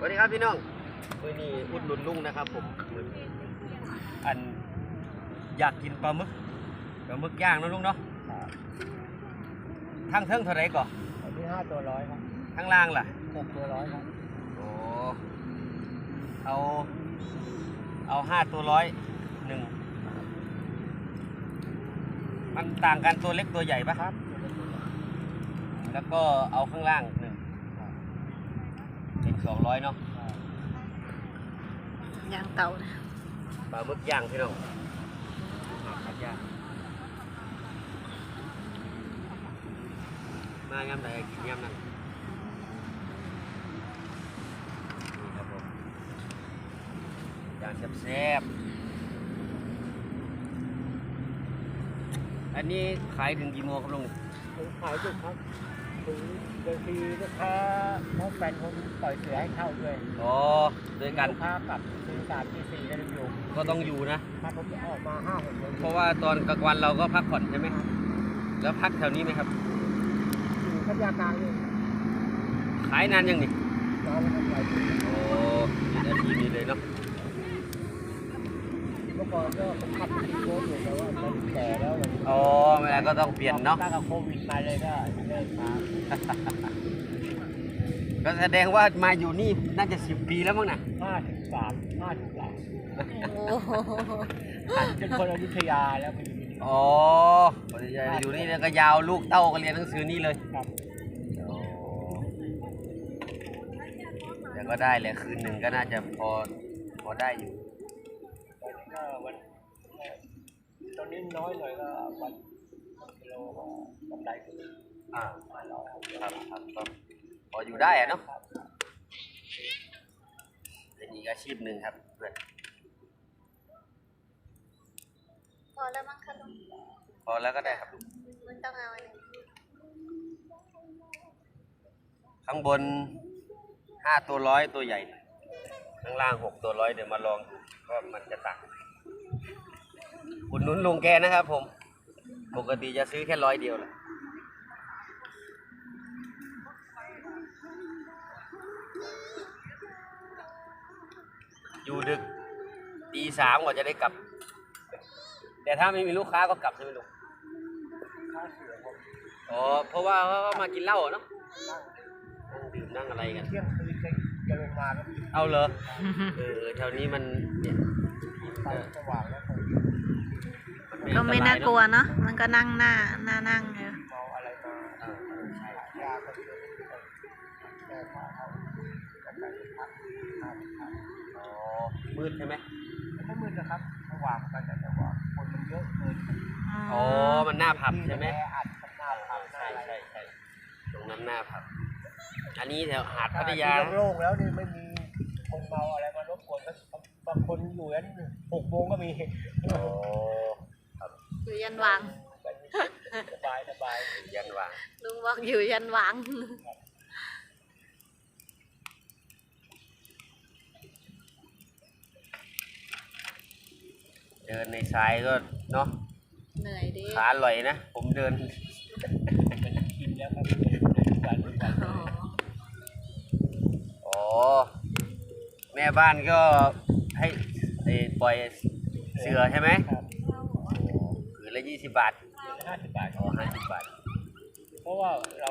สวัสดีครับพี่น้องวันนี้อุดหนุนลุงนะครับ ผมมื้อนี้อันอยากกินปลาหมึกปลาหมึกย่างเนอะลุงเนาะทั้งเทิงเท่าไหรก่อนอันนี้ห้าตัวร้อยครับทั้งล่างล่ะหกตัวร้อยครับโอ้เอา เอาห้าตัวร้อยหนึ่งมันต่างกันตัวเล็กตัวใหญ่ปะครับ แล้วก็เอาข้างล่างหนึ่ง เป็นสองร้อยเนาะยางเต่านะปลาหมึกย่างพี่น้องครับย่างมายามใดกินยามนั้นนี่ครับผมย่างแซ่บๆอันนี้ขายถึงกี่โมงครับลุงผมขายจุกครับ ถึงบางทีลูกค้าเขาแฟนผมปล่อยเสือให้เข้าด้วยอ๋อด้วยกันลูกค้ากลับตีสามตีสี่ก็ยังอยู่ก็ต้องอยู่นะถ้าผมจะออกมาห้าหกโมงเพราะว่าตอนกลางวันเราก็พักผ่อนใช่ไหมแล้วพักแถวนี้ไหมครับ อยู่พัทยากลางนี่ขายนานยังนี่นานแล้วครับหลายปีโอ้ยินอาทีนี้เลยเนาะเมื่อ ก่อนก็ผมขับรถอยู่แต่ว่าตอนนี้แก่แล้วอย่างนี้อ๋อไม่ได้ก็ต้องเปลี่ยนเนาะตั้งแต่โควิดมาเลยก็เลิกมาก็แสดงว่ามาอยู่นี่น่าจะสิบปีแล้วมั้งนะห้าสิบสามห้าสิบสามโอ้โหเป็นคนอยุธยาแล้วไปอยู่ที่นี่อ๋อปริญญาอยู่นี่แล้วก็ยาวลูกเต้าก็เรียนหนังสือนี่เลยครับโอ้แต่ก็ได้แหละคืนหนึ่งก็น่าจะพอพอได้อยู่ ตอนนี้ก็วันตอนนี้น้อยหน่อยก็วันกิโลก็กำไรก็อ่าครับครับก็พออยู่ได้อะเนาะเป็นอีกอาชีพหนึ่งครับเพื่อนพอแล้วมั้งคะลุงพอแล้วก็ได้ครับลุงมันต้องเอาอันนี้ข้างบนห้าตัวร้อยตัวใหญ่ ข้างล่างหกตัวร้อยเดี๋ยวมาลองดูว่ามันจะต่าง อุดหนุนลุงแกนะครับผม ปกติจะซื้อแค่ร้อยเดียวแหละอยู่ดึกตีสามกว่าจะได้กลับ แต่ถ้าไม่มีลูกค้าก็กลับใช่ไหมลุงอ๋อเพราะว่าเขามากินเหล้าเนาะนั่งดื่มนั่งอะไรกันเที่ยงคืนจะจะลงมาก็เอาเหรอเออแถวนี้มันเนี่ยสว่างแล้วคนน ก็ไม่น่ากลัวเนาะมันก็นั่งหน้าหน้านั่งเมาอะไรมาเออเออใช่ยาก็เยอะแก้ผ้าเอากำลังพักพักพักอ๋อมืดใช่ไหมไม่มืดนะครับสว่างกันแต่ว่าคนมันเยอะเกินอ๋อ มันหน้าผับใช่ไหมหน้าผับใช่ใช่ใช่ตรงนั้นหน้าผับ อันนี้แถวหาดพัทยาโล่งแล้วนี่ไม่มีคนเมาอะไรมารบกวนก็บางคนอยู่ยันหกโมงก็มี อ๋อครับอยู่ยันวางสบายสบายยันวางลุงบอกอยู่ยันวางเดินในทรายก็เนาะเหนื่อยดิขาลอยนะ ผมเดินกินแล้วครับทุกวันทุกวันอ๋ออ๋อแม่บ้านก็ให้ไอ้ปล่อยเสือใช่ไหมครับผื นละยี่สิบบาทห้าสิบบาทอ๋อห้าสิบบาท เพราะว่าเรา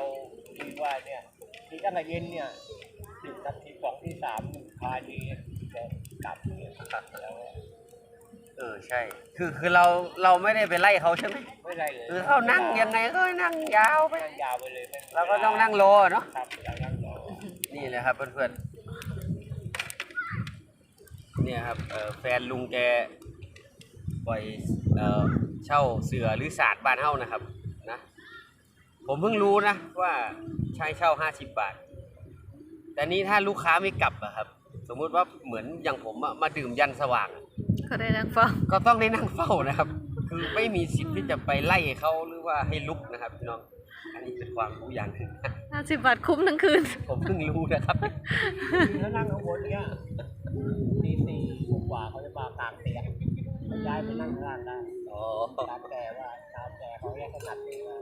คิดว่าเนี่ยทีตั้งแต่เย็นเนี่ยสิบนาทีสองที่สามพาดีจะกลับเนี่ยแล้วเออใช่ คือคือเราเราไม่ได้ไปไล่เขาใช่ไหมไม่ได้เลยคือเขานั่งยังไงก็นั่งยาวไปนั่งยาวไปเลยไม่เราก็ต้องนั่งรอเนาะครับเรานั่งรอนี่แหละครับเพื่อนๆเนี่ยครับเอ่อแฟนลุงแกปล่อยเอ่อ เช่าเสือหรือศาสตร์บ้านเฮ้านะครับนะผมเพิ่งรู้นะว่าใช้เช่าห้าสิบบาท แต่นี้ถ้าลูกค้าไม่กลับอะครับ สมมุติว่าเหมือนอย่างผมอะมาดื่มยันสว่างอะก็ได้นั่งฟังก็ต้องได้นั่งเฝ้านะครับ คือไม่มีสิทธิ์ที่จะไปไล่เขาหรือว่าให้ลุกนะครับพี่น้องอันนี้เป็นความรู้อย่างหนึ่งห้าสิบบาทคุ้มทั้งคืน ผมเพิ่งรู้นะครับถ้านั่งข้างบนเนี่ยตีสี่กว่าเขาจะมากลางเตียง ย้ายไปนั่งข้างล่างได้อ๋อตามแต่ว่าตามแต่เขาแยกขนาดนี้ว่า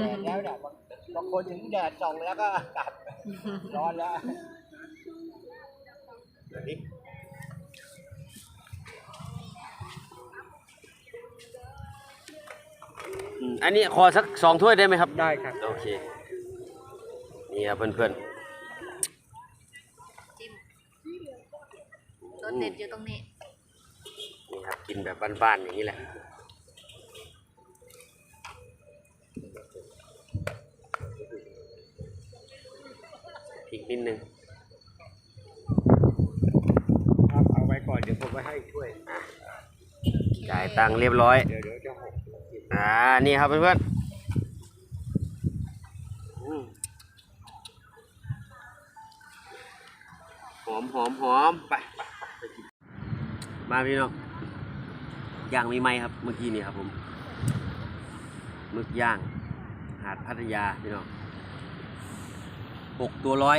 แดดแล้วเนี่ยบางบางคนถึงแดดส่องแล้วก็กลับร้อนแล้วพริกอืมอันนี้ขอสักสองถ้วยได้ไหมครับ ได้ครับ โอเค นี่ครับเพื่อนจิ้มรสเด็ดอยู่ตรงนี้ๆนี่ ครับ กินแบบบ้านๆอย่างนี้แหละพริกนิดนึงครับเอาไว้ก่อนเดี๋ยวผมไปให้ช่วยจ่ายตังค์เรียบร้อยเดี๋ยวเดี๋ยวจะหกอ่านี่ครับเพื่อนๆอืมหอมหอมหอมไปไปไปไปกินมาพี่น้อง ย่างมีไหมครับ เมื่อกี้นี่ครับผมหมึกย่าง หาดพัทยาพี่น้องหกตัวร้อย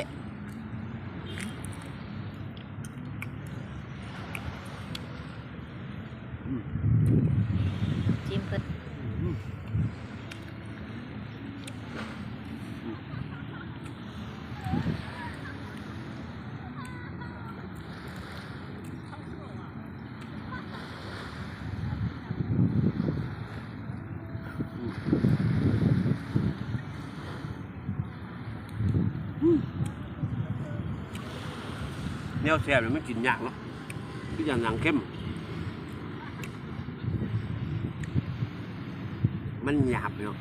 แนวแซ่บเนี่ยมันกินยากเนาะที่อย่างหนังเข้ม มันหยาบเนาะ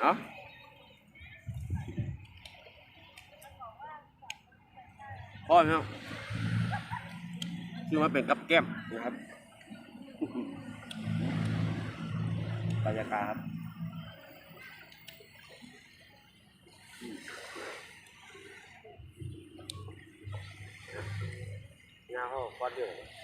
เนาะพ่อเนาะคือมาเป็นกับแก้มนะครับบรรยากาศครับงาเขาก้อนเดียว